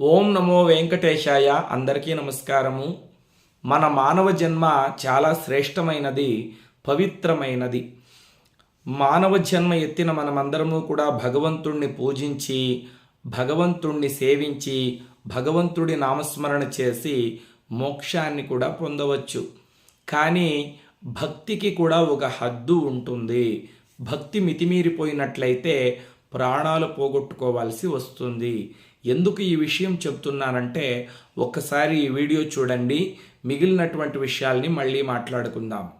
ఓం నమో వెంకటేశాయ. అందరికీ నమస్కారము. మన మానవ జన్మ చాలా శ్రేష్టమైనది పవిత్రమైనది. మానవ జన్మ ఎత్తిన మనమందరము కూడా భగవంతుణ్ణి పూజించి భగవంతుణ్ణి సేవించి భగవంతుడి నామస్మరణ చేసి మోక్షాన్ని కూడా పొందవచ్చు. కానీ భక్తికి కూడా ఒక హద్దు ఉంటుంది. భక్తి మితిమీరిపోయినట్లయితే ప్రాణాలు పోగొట్టుకోవాల్సి వస్తుంది. ఎందుకు ఈ విషయం చెప్తున్నానంటే ఒక్కసారి ఈ వీడియో చూడండి మిగిలినటువంటి విషయాల్ని మళ్ళీ మాట్లాడుకుందాం.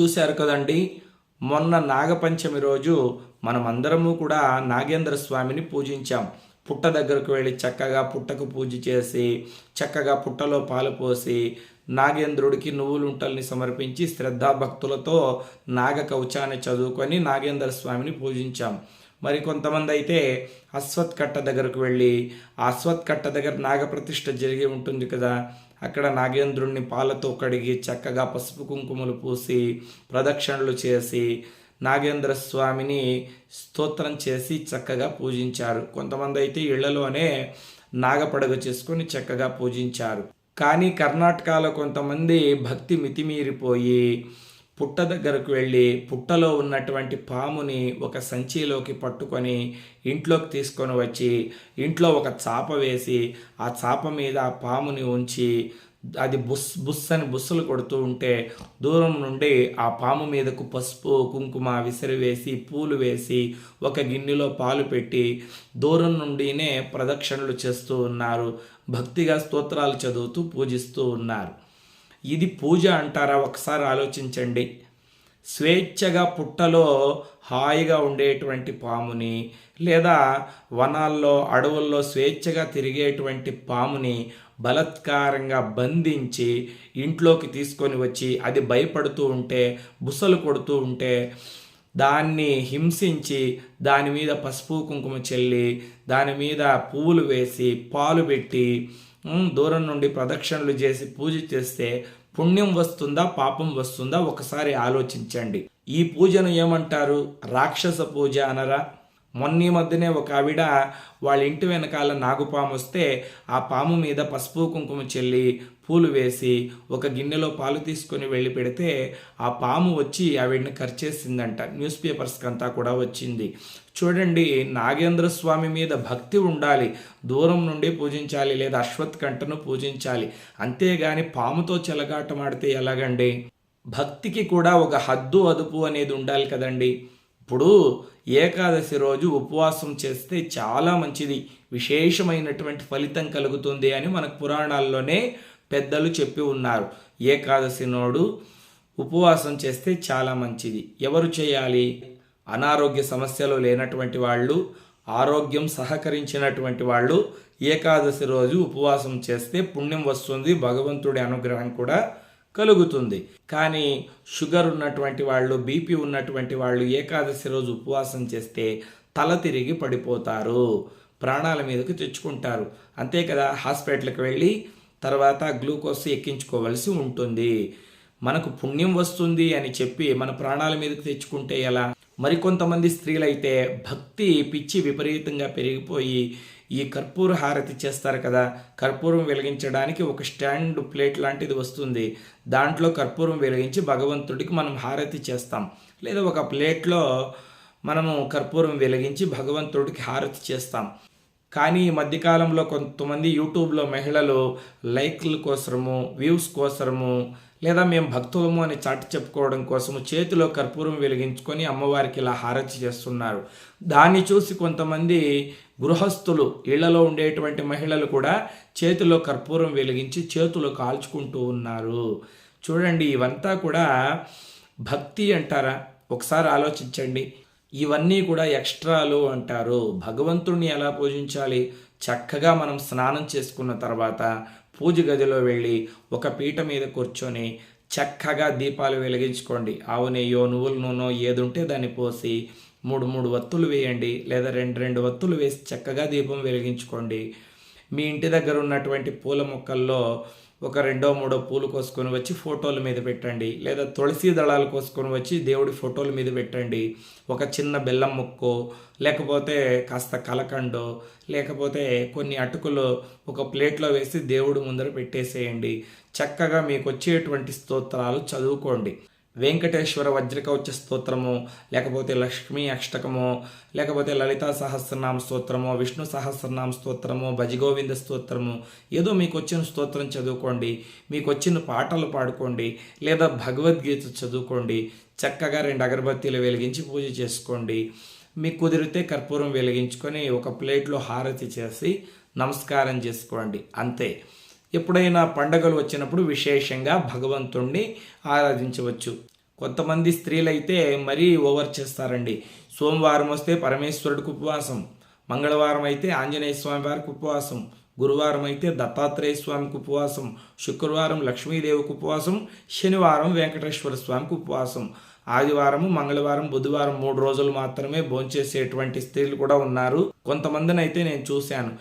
చూశారు కదండి. మొన్న నాగపంచమి రోజు మనమందరము కూడా నాగేంద్ర స్వామిని పూజించాం. పుట్ట దగ్గరకు వెళ్ళి చక్కగా పుట్టకు పూజ చేసి చక్కగా పుట్టలో పాలు పోసి నాగేంద్రుడికి నువ్వులుంటల్ని సమర్పించి శ్రద్ధాభక్తులతో నాగ కవచాన్ని చదువుకొని నాగేంద్ర స్వామిని పూజించాం. మరి కొంతమంది అయితే అశ్వత్ కట్ట దగ్గరకు వెళ్ళి ఆ అశ్వత్ కట్ట దగ్గర నాగప్రతిష్ఠ జరిగి ఉంటుంది కదా అక్కడ నాగేంద్రుణ్ణి పాలతో కడిగి చక్కగా పసుపు కుంకుమలు పూసి ప్రదక్షిణలు చేసి నాగేంద్ర స్వామిని స్తోత్రం చేసి చక్కగా పూజించారు. కొంతమంది అయితే ఇళ్ళలోనే నాగపడగ చేసుకొని చక్కగా పూజించారు. కానీ కర్ణాటకలో కొంతమంది భక్తి మితిమీరిపోయి పుట్ట దగ్గరకు వెళ్ళి పుట్టలో ఉన్నటువంటి పాముని ఒక సంచిలోకి పట్టుకొని ఇంట్లోకి తీసుకొని వచ్చి ఇంట్లో ఒక చాప వేసి ఆ చాప మీద ఆ పాముని ఉంచి అది బుస్ బుస్ అని బుస్సులు కొడుతూ ఉంటే దూరం నుండి ఆ పాము మీదకు పసుపు కుంకుమ విసిరివేసి పూలు వేసి ఒక గిన్నెలో పాలు పెట్టి దూరం నుండినే ప్రదక్షిణలు చేస్తూ ఉన్నారు. భక్తిగా స్తోత్రాలు చదువుతూ పూజిస్తూ ఉన్నారు. ఇది పూజ అంటారా? ఒకసారి ఆలోచించండి. స్వేచ్ఛగా పుట్టలో హాయిగా ఉండేటువంటి పాముని లేదా వనాల్లో అడవుల్లో స్వేచ్ఛగా తిరిగేటువంటి పాముని బలత్కారంగా బంధించి ఇంట్లోకి తీసుకొని వచ్చి అది భయపడుతూ ఉంటే బుసలు కొడుతూ ఉంటే దాన్ని హింసించి దాని మీద పసుపు కుంకుమ చెల్లి దాని మీద పువ్వులు వేసి పాలు పెట్టి దూరం నుండి ప్రదక్షిణలు చేసి పూజ చేస్తే పుణ్యం వస్తుందా పాపం వస్తుందా? ఒకసారి ఆలోచించండి. ఈ పూజను ఏమంటారు? రాక్షస పూజ అనరా? మొన్నీ మధ్యనే ఒక ఆవిడ వాళ్ళ ఇంటి వెనకాల నాగుపాము వస్తే ఆ పాము మీద పసుపు కుంకుమ చెల్లి పూలు వేసి ఒక గిన్నెలో పాలు తీసుకొని వెళ్ళి పెడితే ఆ పాము వచ్చి ఆవిడని ఖర్చేసిందంట న్యూస్ పేపర్స్కి అంతా కూడా వచ్చింది. చూడండి నాగేంద్ర స్వామి మీద భక్తి ఉండాలి. దూరం నుండి పూజించాలి లేదా అశ్వత్ కంటను పూజించాలి. అంతేగాని పాముతో చెలగాటమాడితే ఎలాగండి? భక్తికి కూడా ఒక హద్దు అదుపు అనేది ఉండాలి కదండి. ఇప్పుడు ఏకాదశి రోజు ఉపవాసం చేస్తే చాలా మంచిది. విశేషమైనటువంటి ఫలితం కలుగుతుంది అని మనకు పురాణాల్లోనే పెద్దలు చెప్పి ఉన్నారు. ఏకాదశి నోడు ఉపవాసం చేస్తే చాలా మంచిది. ఎవరు చేయాలి? అనారోగ్య సమస్యలు లేనటువంటి వాళ్ళు ఆరోగ్యం సహకరించినటువంటి వాళ్ళు ఏకాదశి రోజు ఉపవాసం చేస్తే పుణ్యం వస్తుంది. భగవంతుడి అనుగ్రహం కూడా కలుగుతుంది. కానీ షుగర్ ఉన్నటువంటి వాళ్ళు బీపీ ఉన్నటువంటి వాళ్ళు ఏకాదశి రోజు ఉపవాసం చేస్తే తల తిరిగి పడిపోతారు. ప్రాణాల మీదకు తెచ్చుకుంటారు. అంతే కదా హాస్పిటల్కి వెళ్ళి తర్వాత గ్లూకోజ్ ఎక్కించుకోవలసి ఉంటుంది. మనకు పుణ్యం వస్తుంది అని చెప్పి మన ప్రాణాల మీదకు తెచ్చుకుంటే ఎలా? మరికొంతమంది స్త్రీలైతే భక్తి పిచ్చి విపరీతంగా పెరిగిపోయి ఈ కర్పూర హారతి చేస్తారు కదా. కర్పూరం వెలిగించడానికి ఒక స్టాండ్ ప్లేట్ లాంటిది వస్తుంది. దాంట్లో కర్పూరం వెలిగించి భగవంతుడికి మనం హారతి చేస్తాం. లేదా ఒక ప్లేట్లో మనము కర్పూరం వెలిగించి భగవంతుడికి హారతి చేస్తాం. కానీ ఈ మధ్యకాలంలో కొంతమంది యూట్యూబ్లో మహిళలు లైక్ల కోసము వ్యూస్ కోసము లేదా మేము భక్తులము అని చాటి చెప్పుకోవడం కోసము చేతిలో కర్పూరం వెలిగించుకొని అమ్మవారికి ఇలా హారతి చేస్తున్నారు. దాన్ని చూసి కొంతమంది గృహస్థులు ఇళ్ళలో ఉండేటువంటి మహిళలు కూడా చేతిలో కర్పూరం వెలిగించి చేతులు కాల్చుకుంటూ ఉన్నారు. చూడండి ఇవంతా కూడా భక్తి అంటారా? ఒకసారి ఆలోచించండి. ఇవన్నీ కూడా ఎక్స్ట్రాలు అంటారు. భగవంతుణ్ణి ఎలా పూజించాలి? చక్కగా మనం స్నానం చేసుకున్న తర్వాత పూజ గదిలో వెళ్ళి ఒక పీట మీద కూర్చొని చక్కగా దీపాలు వెలిగించుకోండి. ఆవు నెయ్యో నువ్వుల నూనె ఏది ఉంటే దాన్ని పోసి మూడు మూడు వత్తులు వేయండి. లేదా రెండు రెండు వత్తులు వేసి చక్కగా దీపం వెలిగించుకోండి. మీ ఇంటి దగ్గర ఉన్నటువంటి పూల మొక్కల్లో ఒక రెండో మూడో పూలు కోసుకొని వచ్చి ఫోటోల మీద పెట్టండి. లేదా తులసి దళాలు కోసుకొని వచ్చి దేవుడి ఫోటోల మీద పెట్టండి. ఒక చిన్న బెల్లం ముక్కో లేకపోతే కాస్త కలకండో లేకపోతే కొన్ని అటుకులు ఒక ప్లేట్లో వేసి దేవుడి ముందర పెట్టేసేయండి. చక్కగా మీకు వచ్చేటువంటి స్తోత్రాలు చదువుకోండి. వెంకటేశ్వర వజ్రకౌచ స్తోత్రము లేకపోతే లక్ష్మీ అష్టకము లేకపోతే లలితా సహస్రనామ స్తోత్రము విష్ణు సహస్రనామ స్తోత్రము భజగోవింద స్తోత్రము ఏదో మీకు వచ్చిన స్తోత్రం చదువుకోండి మీకు వచ్చిన పాటలు పాడుకోండి లేదా భగవద్గీత చదువుకోండి చక్కగా రెండు అగరబత్తీలు వెలిగించి పూజ చేసుకోండి. మీకు కుదిరితే కర్పూరం వెలిగించుకొని ఒక ప్లేట్లో హారతి చేసి నమస్కారం చేసుకోండి. అంతే. ఎప్పుడైనా పండగలు వచ్చినప్పుడు విశేషంగా భగవంతుణ్ణి ఆరాధించవచ్చు. కొంతమంది స్త్రీలైతే మరీ ఓవర్ చేస్తారండి. సోమవారం వస్తే పరమేశ్వరుడికి ఉపవాసం. మంగళవారం అయితే ఆంజనేయ స్వామి వారికి ఉపవాసం. గురువారం అయితే దత్తాత్రేయ స్వామికి ఉపవాసం. శుక్రవారం లక్ష్మీదేవికి ఉపవాసం. శనివారం వెంకటేశ్వర స్వామికి ఉపవాసం. ఆదివారం మంగళవారం బుధవారం మూడు రోజులు మాత్రమే భోంచేసేటువంటి స్త్రీలు కూడా ఉన్నారు. కొంతమందిని అయితే నేను చూశాను.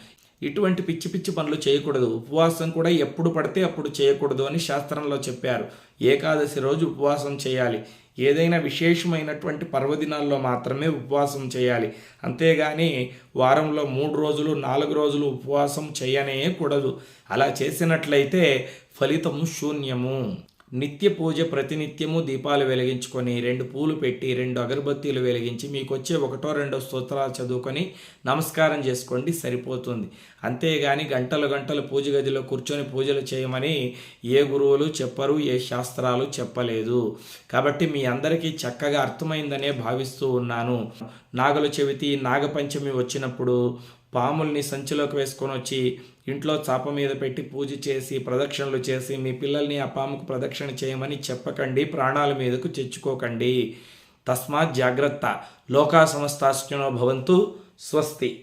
ఇటువంటి పిచ్చి పిచ్చి పనులు చేయకూడదు. ఉపవాసం కూడా ఎప్పుడు పడితే అప్పుడు చేయకూడదు అని శాస్త్రంలో చెప్పారు. ఏకాదశి రోజు ఉపవాసం చేయాలి. ఏదైనా విశేషమైనటువంటి పర్వదినాల్లో మాత్రమే ఉపవాసం చేయాలి. అంతేగాని వారంలో మూడు రోజులు నాలుగు రోజులు ఉపవాసం చేయనే కూడదు. అలా చేసినట్లయితే ఫలితం శూన్యము. నిత్య పూజ ప్రతినిత్యము దీపాలు వెలిగించుకొని రెండు పూలు పెట్టి రెండు అగరబత్తీలు వెలిగించి మీకు వచ్చే ఒకటో రెండో స్తోత్రాలు చదువుకొని నమస్కారం చేసుకోండి సరిపోతుంది. అంతేగాని గంటలు గంటలు పూజ గదిలో కూర్చొని పూజలు చేయమని ఏ గురువులు చెప్పరు ఏ శాస్త్రాలు చెప్పలేదు. కాబట్టి మీ అందరికీ చక్కగా అర్థమైందనే భావిస్తూ ఉన్నాను. నాగుల చవితి నాగపంచమి వచ్చినప్పుడు పాముల్ని సంచిలోకి వేసుకొని వచ్చి ఇంట్లో చాప మీద పెట్టి పూజ చేసి ప్రదక్షిణలు చేసి మీ పిల్లల్ని ఆ పాముకు ప్రదక్షిణ చేయమని చెప్పకండి ప్రాణాల మీదకు తెచ్చుకోకండి. తస్మాత్ జాగ్రత్త. లోకా సమస్తాశ్చనో భవంతు స్వస్తి.